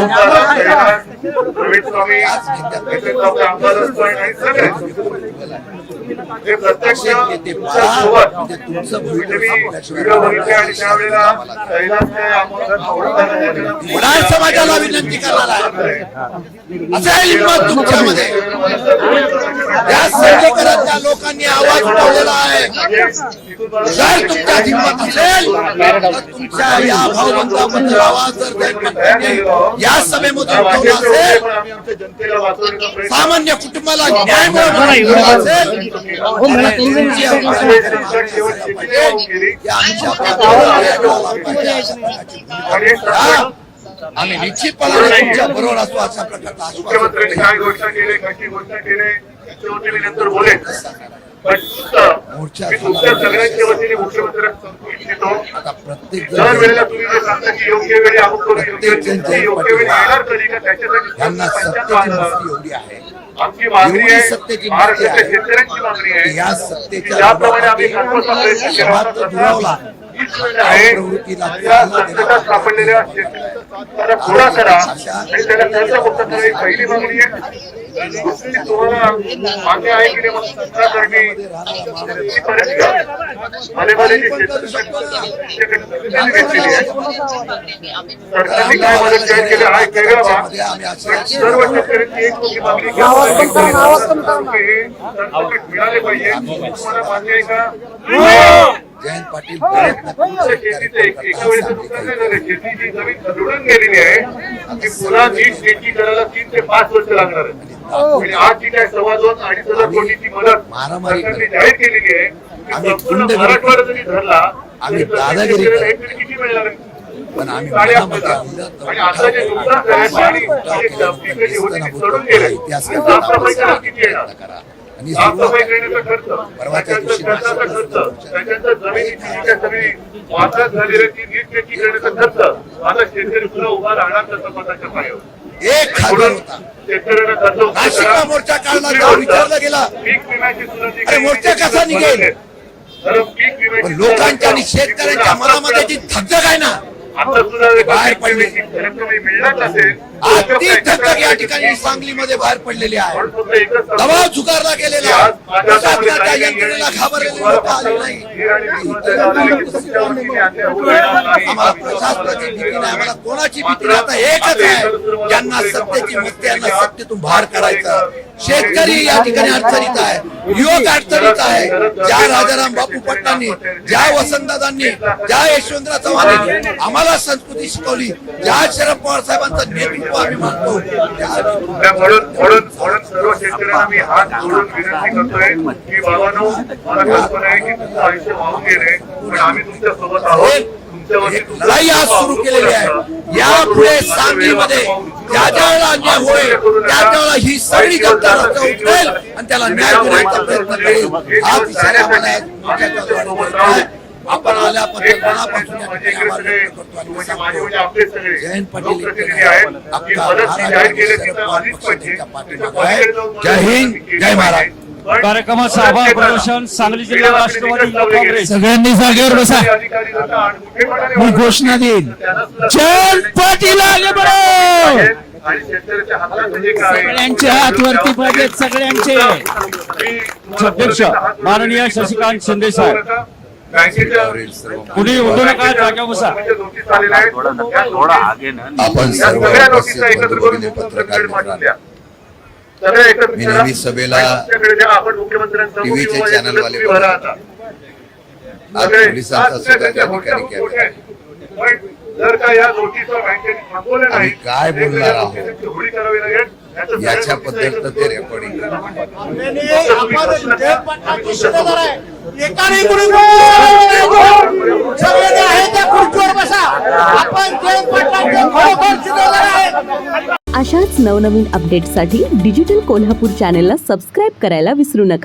我们再来。प्रवीण स्वामी आमदार आणि सगळे प्रत्यक्ष सोबत व्हिडिओ बघितले आणि त्यावेळेला समाजाला विनंती करणार आहे. असेल हिंमत तुमच्यामध्ये. या सैनिकांच्या लोकांनी आवाज उठवलेला आहे. जर तुमच्या हिंमत असेल तर तुमच्या या भावबंधाबद्दल आवाज जर या सभेमधून सामान्य कुटुंबाला न्याय मिळवण्याचा असेल तर तुमची या आमच्या आणि हा, आम्ही निश्चितपणे तुमच्या बरोबर असतो अशा प्रकारचा मुख्यमंत्र्यांनी काय घोषणा केली कशी घोषणा केली त्याच्यावरती मी नंतर बोलेन. पण नुसतं मी तुमच्या सगळ्यांच्या वतीने मुख्यमंत्र्यांना सांगू इच्छितो आता प्रत्येक दर जण वेळेला तुम्ही जे सांगता की योग्य वेळी अमुक करू योग्य वेळी योग्य वेळी येणार कधी का त्याच्यासाठी यांना सत्तेची. मस्ती एवढी आहे. आमची मागणी आहे महाराष्ट्राच्या आहे. शेतकऱ्यांची मागणी आहे. या सत्तेच्या ज्याप्रमाणे आम्ही प्रयत्न केला आहे शेतकऱ्याला पुरा करा. आणि त्याला कर्जमुक्त करा ही पहिली मागणी आहे. दुसरी तुम्हाला मान्य आहे की नाही मला संस्था करणे. ही परिस्थिती आलेबालेची शेतकरी घेतलेली आहे. सरकारने काय मदत जाहीर केली आहे वेगळा भाग सर्व शेतकऱ्यांची एक मोठी मागणी की हे सरसकट मिळाले पाहिजे. तुम्हाला मान्य आहे का? जयंत पाटील प्रयत्न कोटीची मदत मारामारी सरकारने जाहीर केलेली आहे. की आम्ही धरला आम्ही दादागिरी? पण आम्ही हजार. आणलं आणि परवाच्या दिवशी एक हजार होता. नाशिकला. मोर्चा काढला गोष्ट, विचारलं गेलं. अरे मोर्चा कसा निघेल? पण लोकांच्या आणि शेतकऱ्यांच्या मनामध्ये जी धगधग आहे ना बाहेर पडली. मिळणार नसेल ती धगधग या ठिकाणी सांगलीमध्ये बाहेर पडलेली आहे. दबाव झुकारला गेलेला आहे. प्रशासनाच्या यंत्रणेला घाबरलेली लोक आली नाही. आम्हाला प्रशासनाची भीती नाही. आम्हाला कोणाची भीती नाही. आता एकच आहे. ज्यांना सत्तेची मस्ती यांना सत्तेतून बाहेर काढायचं. शेतकरी या ठिकाणी अडचणीत आहे. युवक अडचणीत आहे. ज्या राजाराम बापू पटलांनी ज्या वसंतदादांनी ज्या यशवंतराव चव्हाणांनी आम्हाला संस्कृती शिकवली ज्या शरद पवार साहेबांचं नेतृत्व त्या- म्हणून म्हणून म्हणून सर्व शेतकऱ्यांना मी हात जोडून विनंती करतोय की बाबांनो मला कल्पना आहे की तुमचं आयुष्य वाहून गेले पण आम्ही तुमच्यासोबत आहोत. लढाई आज सुरू केलेली आहे. यापुढे सांगलीमध्ये ज्या ज्या वेळेला अन्याय होईल त्या त्यावेळेला ही सगळी जनता रस्त्यावर उतरेल आणि त्याला न्याय देण्याचा प्रयत्न करेल. हा इशारा आम्हाला आपण आल्याबद्दल मनापासून या ठिकाणी आभार व्यक्त करतो आणि मी सांगतो, जयंत पाटील प्रतिनिधी आहेत. की आपला मदत जी महाराष्ट्र जाहीर केली शरद तिथं पवार आलीच पाहिजे पक्षाच्या पाठीमागे आहे. जय हिंद जय महाराष्ट्र पण कार्यक्रमाचं आभार प्रदर्शन सांगली जिल्हा राष्ट्रवादी काँग्रेस. सगळ्यांनी जागेवर बसा. मी घोषणा सुद्धा- जयंत पाटील आले बरो आणि शेतकऱ्याच्या हातात म्हणजे काय सगळ्यांचे हात वरती पाहिजेत सगळ्यांचे. अध्यक्ष माननीय शशिकांत शिंदे साहेब. कुणी उठू नका जागा बसा. आपण सर्व सगळ्या उपस्थित नोटिसा एकत्र करून बंधू-भगिनी मुख्यमंत्र्यांकडे पत्रकार मित्रांनो, मी. नेहमी सभेला आणि तुमच्याकडे द्या. आपण मुख्यमंत्र्यांसमोर TV चे किंवा या channel वाले. आज पोलिसांचा सुद्धा त्या ठिकाणी मोठ्या पण जर का या नोटीसला बँकेने थांबवलं नाही आम्ही काय बोलणार आहोत? नोटिसांची होळी करावी लागेल. याचं सगळ्या याच्या नोटिसा बद्दल तर ते रेकॉर्डिंग. एकाने सगळे आहे त्या खुर्चीवर बसा आपण जयंत पाटलांचे खरोखर शिकवणार आहे अशाच नवनवीन अपडेट्ससाठी डिजिटल कोल्हापूर चॅनेलला सबस्क्राईब करायला विसरू नका